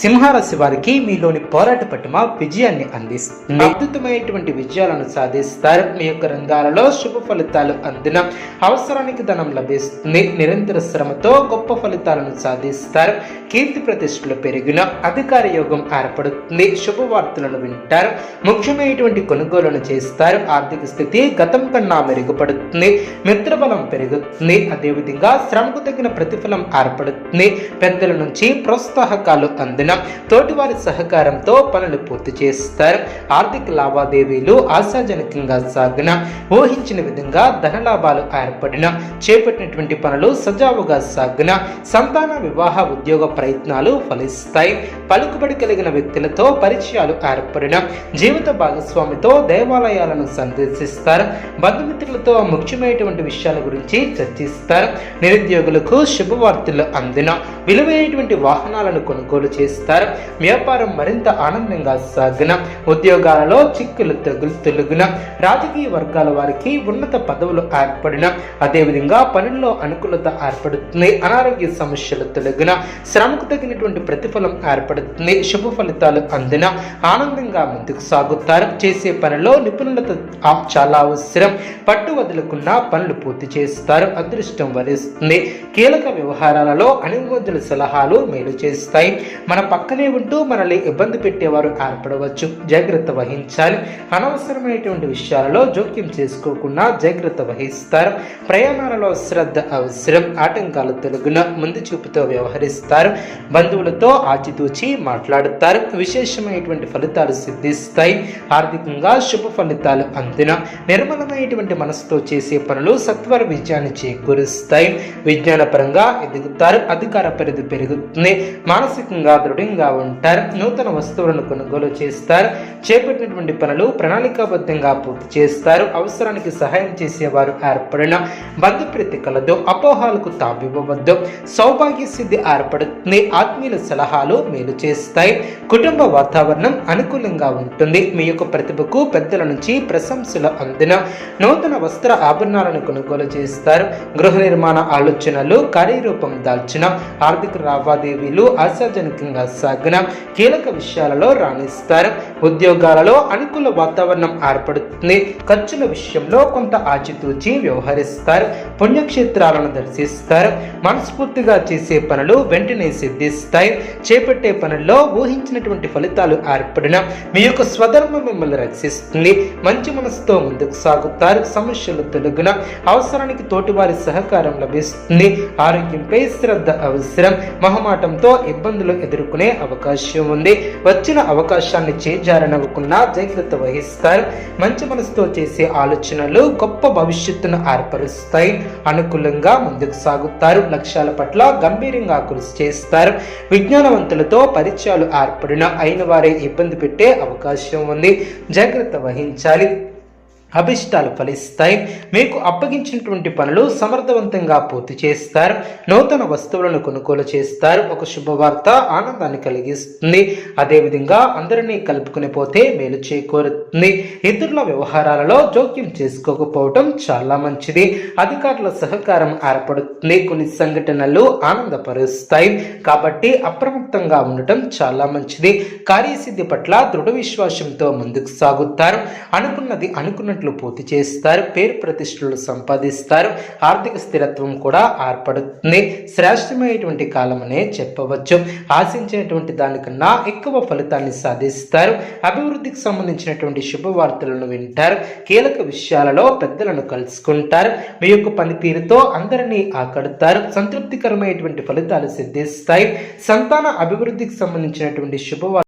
సింహరాశి వారికి మీలోని పోరాట పట్టుమ విజయాన్ని అందిస్తుంది. అద్భుతమైనటువంటి విజయాలను సాధిస్తారు. మీ యొక్క రంగాలలో శుభ ఫలితాలు అందిన అవసరానికి ధనం లభిస్తుంది. నిరంతర శ్రమతో గొప్ప ఫలితాలను సాధిస్తారు. కీర్తి ప్రతిష్టలు పెరిగిన అధికార యోగం ఏర్పడుతుంది. శుభవార్తలను వింటారు. ముఖ్యమైనటువంటి కొనుగోలును చేస్తారు. ఆర్థిక స్థితి గతం కన్నా మెరుగుపడుతుంది. మిత్రబలం పెరుగుతుంది. అదేవిధంగా శ్రమకు తగిన ప్రతిఫలం ఏర్పడుతుంది. పెద్దల నుంచి ప్రోత్సాహకాలు అందిన తోటివారి సహకారంతో పనులు పూర్తి చేస్తారు. ఆర్థిక లావాదేవీలు ఆశాజనకంగా సాగిన ఊహించిన విధంగా ధన లాభాలు ఏర్పడిన చేపట్టినటువంటి పనులు సజావుగా సాగిన సంతాన వివాహ ఉద్యోగ ప్రయత్నాలు ఫలిస్తాయి. పలుకుబడి కలిగిన వ్యక్తులతో పరిచయాలు ఏర్పడిన జీవిత భాగస్వామితో దేవాలయాలను సందర్శిస్తారు. బంధుమిత్రులతో ముఖ్యమైనటువంటి విషయాల గురించి చర్చిస్తారు. నిరుద్యోగులకు శుభవార్తలు అందిన విలువైనటువంటి వాహనాలను కొనుగోలు చేస్తారు. వ్యాపారం మరింత ఆనందంగా సాగిన ఉద్యోగాలలో చిక్కులు తగులు రాజకీయ వర్గాల వారికి ఉన్నత పదవులు ఏర్పడిన అదేవిధంగా పనుల్లో అనుకూలత ఏర్పడుతుంది అనారోగ్య సమస్యలు తొలగిన శ్రమకు తగినటువంటి ప్రతిఫలం ఏర్పడుతుంది శుభ ఫలితాలు అందిన ఆనందంగా ముందుకు సాగుతారు. చేసే పనిలో నిపుణులత చాలా అవసరం. పట్టు వదులుకున్న పనులు పూర్తి చేస్తారు. అదృష్టం వరిస్తుంది. కీలక వ్యవహారాలలో అనుమతుల సలహాలు మేలు చేస్తాయి. మన పక్కనే ఉంటూ మనల్ని ఇబ్బంది పెట్టేవారు ఏర్పడవచ్చు. జాగ్రత్త వహించాలి. అనవసరమైనటువంటి విషయాలలో జోక్యం చేసుకోకుండా జాగ్రత్త వహిస్తారు. ప్రయాణాలలో శ్రద్ధ అవసరం. ఆటంకాలు తొలగిన ముందు చూపుతో వ్యవహరిస్తారు. బంధువులతో ఆచితూచి మాట్లాడుతారు. విశేషమైనటువంటి ఫలితాలు సిద్ధిస్తాయి. ఆర్థికంగా శుభ ఫలితాలు అందిన నిర్మలమైనటువంటి మనసుతో చేసే పనులు సత్వర విజయాన్ని చేకూరుస్తాయి. విజ్ఞానపరంగా ఎదుగుతారు. అధికార పరిధి పెరుగుతుంది. మానసికంగా దృఢంగా ఉంటారు. నూతన వస్తువులను కొనుగోలు చేస్తారు. చేపట్టినటువంటి పనులు ప్రణాళికాబద్ధంగా పూర్తి చేస్తారు. అవసరానికి సహాయం చేసేవారు ఏర్పడిన బంధుప్రీతి కలదు. అపోహాలకు తావివ్వవద్దు సౌభాగ్య సిద్ధి ఏర్పడుతుంది. ఆత్మీయుల సలహాలు మేలు చేస్తాయి. కుటుంబ వాతావరణం అనుకూలంగా ఉంటుంది. మీ యొక్క ప్రతిభకు పెద్దల నుంచి ప్రశంసలు అందిన నూతన వస్త్ర ఆభరణాలను కొనుగోలు చేస్తారు. గృహ నిర్మాణ ఆలోచనలు కార్యరూపం దాల్చిన ఆర్థిక లావాదేవీలు ఆశాజనకంగా సగుణం కీలక విషయాలలో రాణిస్తారు. ఉద్యోగాలలో అనుకూల వాతావరణం ఏర్పడుతుంది. ఖర్చుల విషయంలో కొంత ఆచితూచి వ్యవహరిస్తారు. పుణ్యక్షేత్రాలను దర్శిస్తారు. మనస్ఫూర్తిగా చేసే పనులు వెంటనే సిద్ధిస్తాయి. చేపట్టే పనుల్లో ఊహించినటువంటి ఫలితాలు ఏర్పడిన మీ యొక్క స్వధర్మం మిమ్మల్ని రక్షిస్తుంది. మంచి మనసుతో ముందుకు సాగుతారు. సమస్యలు తొలగిన అవసరానికి తోటివారి సహకారం లభిస్తుంది. ఆరోగ్యంపై శ్రద్ధ అవసరం. మహమాటంతో ఇబ్బందులు ఎదుర్కొనే అవకాశం ఉంది. వచ్చిన అవకాశాన్ని చేజారనవ్వకుండా జాగ్రత్త వహిస్తారు. మంచి మనసుతో చేసే ఆలోచనలు గొప్ప భవిష్యత్తును ఏర్పరుస్తాయి. అనుకూలంగా ముందుకు సాగుతారు. లక్ష్యాల పట్ల గంభీరంగా కృషి చేస్తారు. విజ్ఞానవంతులతో పరిచయాలు ఏర్పడిన అయిన వారే ఇబ్బంది పెట్టే అవకాశం ఉంది. జాగ్రత్త వహించాలి. అభిష్టాలు ఫలిస్తాయి. మీకు అప్పగించినటువంటి పనులు సమర్థవంతంగా పూర్తి చేస్తారు. నూతన వస్తువులను కొనుగోలు చేస్తారు. ఒక శుభవార్త ఆనందాన్ని కలిగిస్తుంది. అదేవిధంగా అందరినీ కలుపుకుని పోతే మేలు చేకూరుతుంది. ఇతరుల వ్యవహారాలలో జోక్యం చేసుకోకపోవటం చాలా మంచిది. అధికారుల సహకారం ఏర్పడుతుంది. కొన్ని సంఘటనలు ఆనందపరుస్తాయి. కాబట్టి అప్రమత్తంగా ఉండటం చాలా మంచిది. కార్యసిద్ధి పట్ల దృఢ విశ్వాసంతో ముందుకు సాగుతారు. అనుకున్నది అనుకున్న అనుకున్నట్లు పూర్తి చేస్తారు పేరు ప్రతిష్టలు సంపాదిస్తారు ఆర్థిక స్థిరత్వం కూడా ఏర్పడుతుంది. శ్రేష్టమైనటువంటి కాలమనే చెప్పవచ్చు. ఆశించినటువంటి దానికన్నా ఎక్కువ ఫలితాన్ని సాధిస్తారు. అభివృద్ధికి సంబంధించినటువంటి శుభవార్తలను వింటారు. కీలక విషయాలలో పెద్దలను కలుసుకుంటారు. మీ యొక్క పనితీరుతో అందరినీ ఆకడతారు. సంతృప్తికరమైనటువంటి ఫలితాలు సిద్ధిస్తాయి. సంతాన అభివృద్ధికి సంబంధించినటువంటి శుభవార్త